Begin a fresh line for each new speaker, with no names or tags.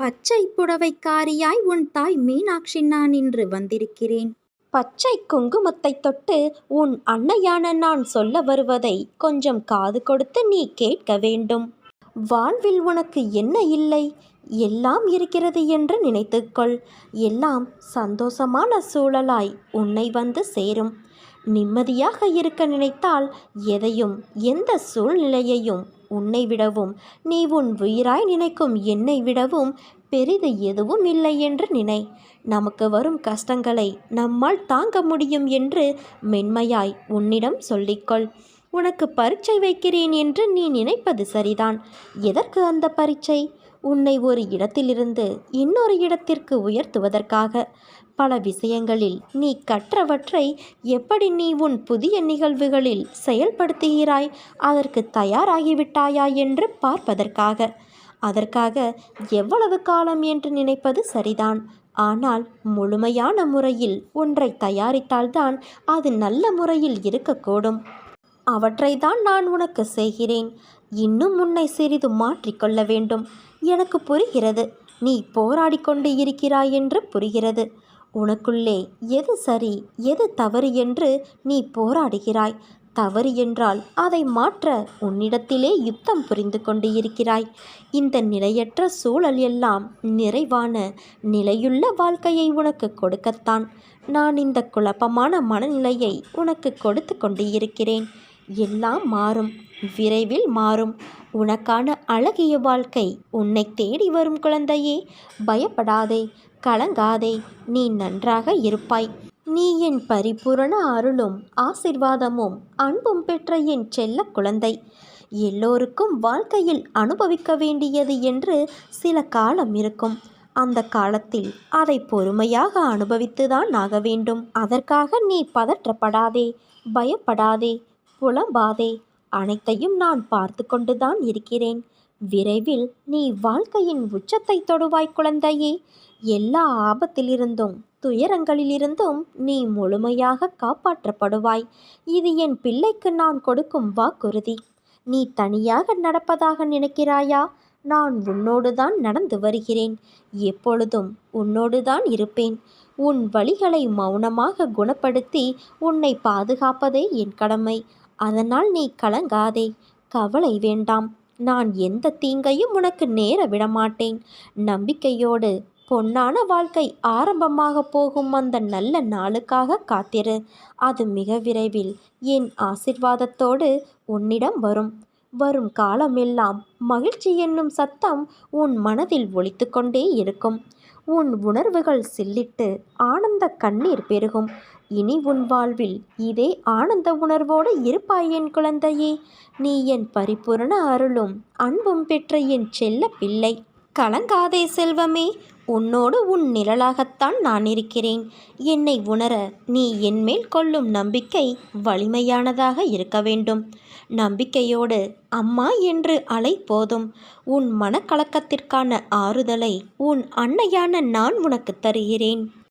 பச்சை புடவைக்காரியாய் உன் தாய் மீனாட்சி நான் இன்று வந்திருக்கிறேன். பச்சை குங்குமத்தை தொட்டு உன் அன்னையான நான் சொல்ல வருவதை கொஞ்சம் காது கொடுத்து நீ கேட்க வேண்டும். வாழ்வில் உனக்கு என்ன இல்லை? எல்லாம் இருக்கிறது என்று நினைத்துக்கொள் எல்லாம் சந்தோஷமான சூழலாய் உன்னை வந்து சேரும். நிம்மதியாக இருக்க நினைத்தால் எதையும் எந்த சூழ்நிலையையும் உன்னை விடவும் நீ உன் உயிராய் நினைக்கும் என்னை விடவும் பெரிது எதுவும் இல்லை என்று நினை. நமக்கு வரும் கஷ்டங்களை நம்மால் தாங்க முடியும் என்று மென்மையாய் உன்னிடம் சொல்லிக்கொள். உனக்கு பரீட்சை வைக்கிறேன் என்று நீ நினைப்பது சரிதான். எதற்கு அந்த பரீட்சை? உன்னை ஒரு இடத்திலிருந்து இன்னொரு இடத்திற்கு உயர்த்துவதற்காக. பல விஷயங்களில் நீ கற்றவற்றை எப்படி நீ உன் புதிய நிகழ்வுகளில் செயல்படுத்துகிறாய் அதற்கு தயாராகிவிட்டாயா என்று பார்ப்பதற்காக. அதற்காக எவ்வளவு காலம் என்று நினைப்பது சரிதான். ஆனால் முழுமையான முறையில் ஒன்றை தயாரித்தால்தான் அது நல்ல முறையில் இருக்கக்கூடும். அவற்றை தான் நான் உனக்கு செய்கிறேன். இன்னும் உன்னை சிறிது மாற்றிக்கொள்ள வேண்டும். எனக்கு புரிகிறது. நீ போராடி கொண்டு இருக்கிறாய் என்று புரிகிறது. உனக்குள்ளே எது சரி எது தவறு என்று நீ போராடுகிறாய். தவறு என்றால் அதை மாற்ற உன்னிடத்திலே யுத்தம் புரிந்து கொண்டு இருக்கிறாய். இந்த நிலையற்ற சூழல் எல்லாம் நிறைவான நிலையுள்ள வாழ்க்கையை உனக்கு கொடுக்கத்தான். நான் இந்த குழப்பமான மனநிலையை உனக்கு கொடுத்து கொண்டு இருக்கிறேன் எல்லாம் மாறும் விரைவில் மாறும். உனக்கான அழகிய வாழ்க்கை உன்னை தேடி வரும் குழந்தையே. பயப்படாதே கலங்காதே நீ நன்றாக இருப்பாய். நீ என் பரிபூரண அருளும் ஆசிர்வாதமும் அன்பும் பெற்ற என் செல்ல குழந்தை. எல்லோருக்கும் வாழ்க்கையில் அனுபவிக்க வேண்டியது என்று சில காலம் இருக்கும். அந்த காலத்தில் அதை பொறுமையாக அனுபவித்துதான் ஆக வேண்டும். அதற்காக நீ பதற்றப்படாதே பயப்படாதே புலம்பாதே. அனைத்தையும் நான் பார்த்து கொண்டுதான் இருக்கிறேன். விரைவில் நீ வாழ்க்கையின் உச்சத்தை தொடுவாய் குழந்தையே. எல்லா ஆபத்திலிருந்தும் துயரங்களிலிருந்தும் நீ முழுமையாக காப்பாற்றப்படுவாய். இது என் பிள்ளைக்கு நான் கொடுக்கும் வாக்குறுதி. நீ தனியாக நடப்பதாக நினைக்கிறாயா? நான் உன்னோடு தான் நடந்து வருகிறேன். எப்பொழுதும் உன்னோடு தான் இருப்பேன். உன் வழிகளை மௌனமாக குணப்படுத்தி உன்னை பாதுகாப்பதே என் கடமை. அதனால் நீ கலங்காதே. கவலை வேண்டாம். நான் எந்த தீங்கையும் உனக்கு நேர விடமாட்டேன். நம்பிக்கையோடு பொன்னான வாழ்க்கை ஆரம்பமாக போகும் அந்த நல்ல நாளுக்காக காத்திரு. அது மிக விரைவில் என் ஆசிர்வாதத்தோடு உன்னிடம் வரும். வரும் காலமெல்லாம் மகிழ்ச்சி என்னும் சத்தம் உன் மனதில் ஒழித்து கொண்டே இருக்கும். உன் உணர்வுகள் சில்லிட்டு ஆனந்த கண்ணீர் பெருகும். இனி உன் வாழ்வில் இதே ஆனந்த உணர்வோடு இருப்பாய் என் குழந்தையே. நீ என் பரிபூரண அருளும் அன்பும் பெற்ற என் செல்ல பிள்ளை கலங்காதே செல்வமே உன்னோடு உன் நிழலாகத்தான் நான் இருக்கிறேன். என்னை உணர நீ என்மேல் கொள்ளும் நம்பிக்கை வலிமையானதாக இருக்க வேண்டும். நம்பிக்கையோடு அம்மா என்று அலை போதும். உன் மனக்கலக்கத்திற்கான ஆறுதலை உன் அன்னையான நான் உனக்கு தருகிறேன்.